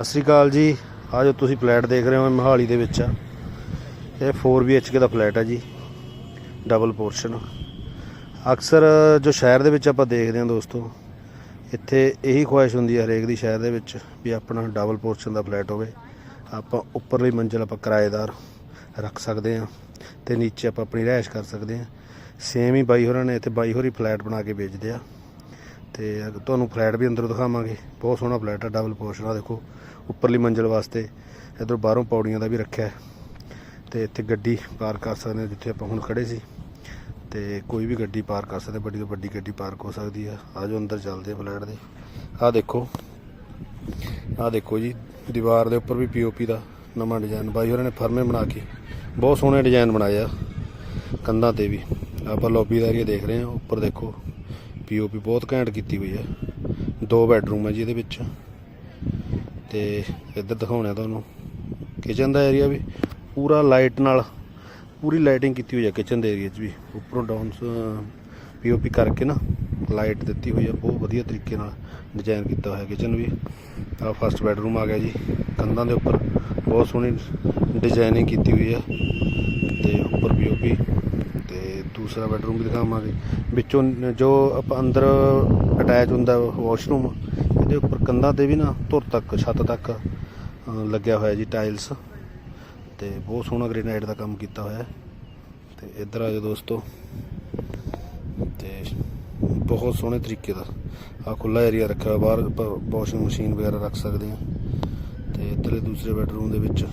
ਸਤਿ ਸ਼੍ਰੀ ਅਕਾਲ ਜੀ। ਆ ਜੋ ਤੁਸੀਂ ਫਲੈਟ ਦੇਖ ਰਹੇ ਹੋ, ਇਹ ਮੋਹਾਲੀ ਦੇ ਵਿੱਚ ਆ। ਇਹ 4 BHK ਦਾ ਫਲੈਟ ਆ ਜੀ ਡਬਲ ਪੋਰਸ਼ਨ ਅਕਸਰ ਜੋ ਸ਼ਹਿਰ ਦੇ ਵਿੱਚ ਆਪਾਂ ਦੇਖਦੇ ਹਾਂ ਦੋਸਤੋ, ਇੱਥੇ ਇਹੀ ਖੁਆਇਸ਼ ਹੁੰਦੀ ਹੈ ਹਰੇਕ ਦੀ ਸ਼ਹਿਰ ਦੇ ਵਿੱਚ ਵੀ ਆਪਣਾ ਡਬਲ ਪੋਰਸ਼ਨ ਦਾ ਫਲੈਟ ਹੋਵੇ। ਆਪਾਂ ਉੱਪਰਲੀ ਮੰਜ਼ਿਲ ਆਪਾਂ ਕਿਰਾਏਦਾਰ ਰੱਖ ਸਕਦੇ ਹਾਂ ਤੇ ਨੀਚੇ ਆਪਾਂ ਆਪਣੀ ਰਿਹਾਇਸ਼ ਕਰ ਸਕਦੇ ਹਾਂ। ਸੇਮ ਹੀ ਬਾਈ ਹੋਰਾਂ ਨੇ ਇੱਥੇ ਬਾਈ ਹੋਰੀ ਫਲੈਟ ਬਣਾ ਕੇ ਵੇਚਦੇ ਆ। ਤੇ ਅਗ- ਤੁਹਾਨੂੰ ਫਲੈਟ ਵੀ ਅੰਦਰੋਂ ਦਿਖਾਵਾਂਗੇ। ਬਹੁਤ ਸੋਹਣਾ ਫਲੈਟ ਹੈ ਡਬਲ ਪੋਰਸ਼ਨ ਆ ਦੇਖੋ, ਉੱਪਰਲੀ ਮੰਜ਼ਿਲ ਵਾਸਤੇ। ਇਧਰ ਬਾਹਰੋਂ ਪੌੜੀਆਂ ਦਾ ਵੀ ਰੱਖਿਆ ਹੈ। ਤੇ ਇੱਥੇ ਗੱਡੀ ਪਾਰਕ ਕਰ ਸਕਦੇ ਜਿੱਥੇ ਆਪਾਂ ਹੁਣ ਖੜੇ ਸੀ। ਤੇ ਕੋਈ ਵੀ ਗੱਡੀ ਪਾਰਕ ਕਰ ਸਕਦੇ, ਵੱਡੀ ਤੋਂ ਵੱਡੀ ਗੱਡੀ ਪਾਰਕ ਹੋ ਸਕਦੀ ਆ। ਆਜੋ ਅੰਦਰ ਚੱਲਦੇ ਆ ਫਲੈਟ ਦੇ। ਆਹ ਦੇਖੋ ਆਹ ਦੇਖੋ ਜੀ, ਦੀਵਾਰ ਦੇ ਉੱਪਰ ਵੀ ਪੀਓਪੀ ਦਾ ਨਵਾਂ ਡਿਜ਼ਾਈਨ। ਬਾਈ ਹੋਰਾਂ ਨੇ ਫਰਮੇ ਬਣਾ ਕੇ ਬਹੁਤ ਸੋਹਣੇ ਡਿਜ਼ਾਈਨ ਬਣਾਏ ਆ, ਕੰਧਾਂ ਤੇ ਵੀ। ਆਪਾਂ ਲੌਬੀ ਦਾ ਏਰੀਆ ਦੇਖ ਰਹੇ ਹਾਂ, ਉੱਪਰ ਦੇਖੋ। ਪੀਓਪੀ ਬਹੁਤ ਘੈਂਟ ਕੀਤੀ ਹੋਈ ਹੈ ਦੋ ਬੈਡਰੂਮ ਹੈ ਜੀ ਇਹਦੇ ਵਿੱਚ। ਤੇ ਇੱਧਰ ਦਿਖਾਉਣਾ ਤੁਹਾਨੂੰ। ਕਿਚਨ ਦਾ ਏਰੀਆ ਵੀ ਪੂਰਾ ਲਾਈਟ ਨਾਲ, ਪੂਰੀ ਲਾਈਟਿੰਗ ਕੀਤੀ ਹੋਈ ਹੈ ਕਿਚਨ ਦੇ ਏਰੀਆ 'ਚ ਵੀ। ਉੱਪਰੋਂ ਡਾਊਨ ਪੀਓਪੀ ਕਰਕੇ ਨਾ ਲਾਈਟ ਦਿੱਤੀ ਹੋਈ ਹੈ ਬਹੁਤ ਵਧੀਆ ਤਰੀਕੇ ਨਾਲ ਡਿਜ਼ਾਈਨ ਕੀਤਾ ਹੋਇਆ ਕਿਚਨ ਵੀ। ਆ ਫਸਟ ਬੈਡਰੂਮ ਆ ਗਿਆ ਜੀ, ਕੰਧਾਂ ਦੇ ਉੱਪਰ। ਬਹੁਤ ਸੋਹਣੀ ਡਿਜ਼ਾਈਨਿੰਗ ਕੀਤੀ ਹੋਈ ਹੈ ਤੇ ਉੱਪਰ ਪੀਓਪੀ ਤੇ ਦੂਸਰਾ ਬੈਡਰੂਮ ਵੀ ਦਿਖਾਵਾਂਗੇ। ਵਿੱਚੋਂ ਜੋ ਆਪਾਂ ਅੰਦਰ ਅਟੈਚ ਹੁੰਦਾ ਵਾਸ਼ਰੂਮ ਇਹਦੇ ਉੱਪਰ ਕੰਧਾਂ ਤੇ ਵੀ ਨਾ ਧੁਰ ਤੱਕ, ਛੱਤ ਤੱਕ ਲੱਗਿਆ ਹੋਇਆ ਜੀ ਟਾਈਲਸ ਤੇ ਬਹੁਤ ਸੋਹਣਾ ਗ੍ਰੇਨਾਈਟ ਦਾ ਕੰਮ ਕੀਤਾ ਹੋਇਆ। ਹੈ ਤੇ ਇੱਧਰ ਆ ਜਾਓ ਦੋਸਤੋ। ਤੇ ਬਹੁਤ ਸੋਹਣੇ ਤਰੀਕੇ ਦਾ। ਆ ਖੁੱਲਾ ਏਰੀਆ ਰੱਖਿਆ ਹੋਇਆ, ਬਾਹਰ ਵਾਸ਼ਿੰਗ ਮਸ਼ੀਨ ਵਗੈਰਾ ਰੱਖ ਸਕਦੇ ਆ ਤੇ ਇੱਧਰਲੇ ਦੂਸਰੇ ਬੈਡਰੂਮ ਦੇ ਵਿੱਚ।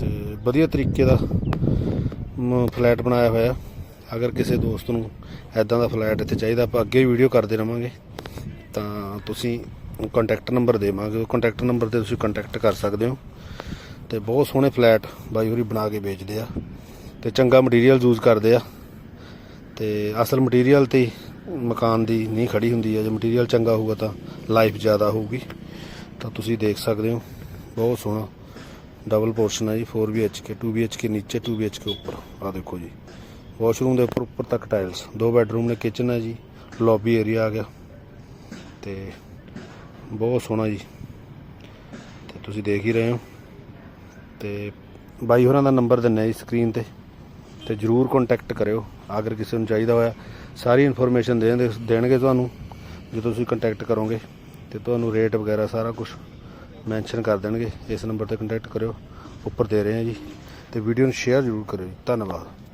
ਤੇ ਵਧੀਆ ਤਰੀਕੇ ਦਾ ਫਲੈਟ ਬਣਾਇਆ ਹੋਇਆ। ਅਗਰ ਕਿਸੇ ਦੋਸਤ ਨੂੰ ਐਦਾਂ ਦਾ ਫਲੈਟ ਇੱਥੇ ਚਾਹੀਦਾ, ਆਪਾਂ ਅੱਗੇ ਵੀਡੀਓ ਕਰਦੇ ਰਵਾਂਗੇ। ਤਾਂ ਤੁਸੀਂ ਕੰਟੈਕਟ ਨੰਬਰ ਦੇਵਾਂਗੇ ਉਹ ਕੰਟੈਕਟ ਨੰਬਰ ਤੇ ਤੁਸੀਂ ਕੰਟੈਕਟ ਕਰ ਸਕਦੇ ਹੋ। ਤੇ ਬਹੁਤ ਸੋਹਣੇ ਫਲੈਟ ਬਾਈ ਹੋਰੀ ਬਣਾ ਕੇ ਵੇਚਦੇ ਆ। ਤੇ ਚੰਗਾ ਮਟੀਰੀਅਲ ਯੂਜ਼ ਕਰਦੇ ਆ। ਤੇ ਅਸਲ ਮਟੀਰੀਅਲ ਤੇ ਮਕਾਨ ਦੀ ਨਹੀਂ ਖੜੀ ਹੁੰਦੀ ਹੈ ਜੇ ਮਟੀਰੀਅਲ ਚੰਗਾ ਹੋਊਗਾ ਤਾਂ ਲਾਈਫ ਜ਼ਿਆਦਾ ਹੋਊਗੀ। ਤਾਂ ਤੁਸੀਂ ਦੇਖ ਸਕਦੇ ਹੋ। ਬਹੁਤ ਸੋਹਣਾ ਡਬਲ ਪੋਰਸ਼ਨ ਹੈ ਜੀ 4 BHK 2 BHK ਨੀਚੇ 2 BHK ਉੱਪਰ। ਆ ਦੇਖੋ ਜੀ। ਵਾਸ਼ਰੂਮ ਦੇ ਉੱਪਰ ਉੱਪਰ ਤੱਕ ਟਾਈਲਸ ਦੋ ਬੈਡਰੂਮ ਨੇ ਕਿਚਨ ਹੈ ਜੀ। ਲੌਬੀ ਏਰੀਆ ਆ ਗਿਆ। ਤੇ ਬਹੁਤ ਸੋਹਣਾ ਜੀ। ਤੇ ਤੁਸੀਂ ਦੇਖ ਹੀ ਰਹੇ ਹੋ। ਤੇ ਬਾਈ ਹੋਰਾਂ ਦਾ ਨੰਬਰ ਦਿੰਨਾ ਜੀ ਸਕਰੀਨ ਤੇ। ਤੇ ਜਰੂਰ ਕੰਟੈਕਟ ਕਰਿਓ। ਅਗਰ ਕਿਸੇ ਨੂੰ ਚਾਹੀਦਾ ਹੋਇਆ, ਸਾਰੀ ਇਨਫੋਰਮੇਸ਼ਨ ਦੇਣਗੇ ਦੇਣਗੇ ਤੁਹਾਨੂੰ। ਜਦੋਂ ਤੁਸੀਂ ਕੰਟੈਕਟ ਕਰੋਗੇ, ਤੇ ਤੁਹਾਨੂੰ ਰੇਟ ਵਗੈਰਾ ਸਾਰਾ ਕੁਝ ਮੈਂਸ਼ਨ ਕਰ ਦੇਣਗੇ। ਇਸ ਨੰਬਰ ਤੇ ਕੰਟੈਕਟ ਕਰਿਓ। ਉੱਪਰ ਦੇ ਰਹੇ ਹਾਂ ਜੀ। ਤੇ ਵੀਡੀਓ ਨੂੰ ਸ਼ੇਅਰ ਜਰੂਰ ਕਰਿਓ ਜੀ। ਧੰਨਵਾਦ।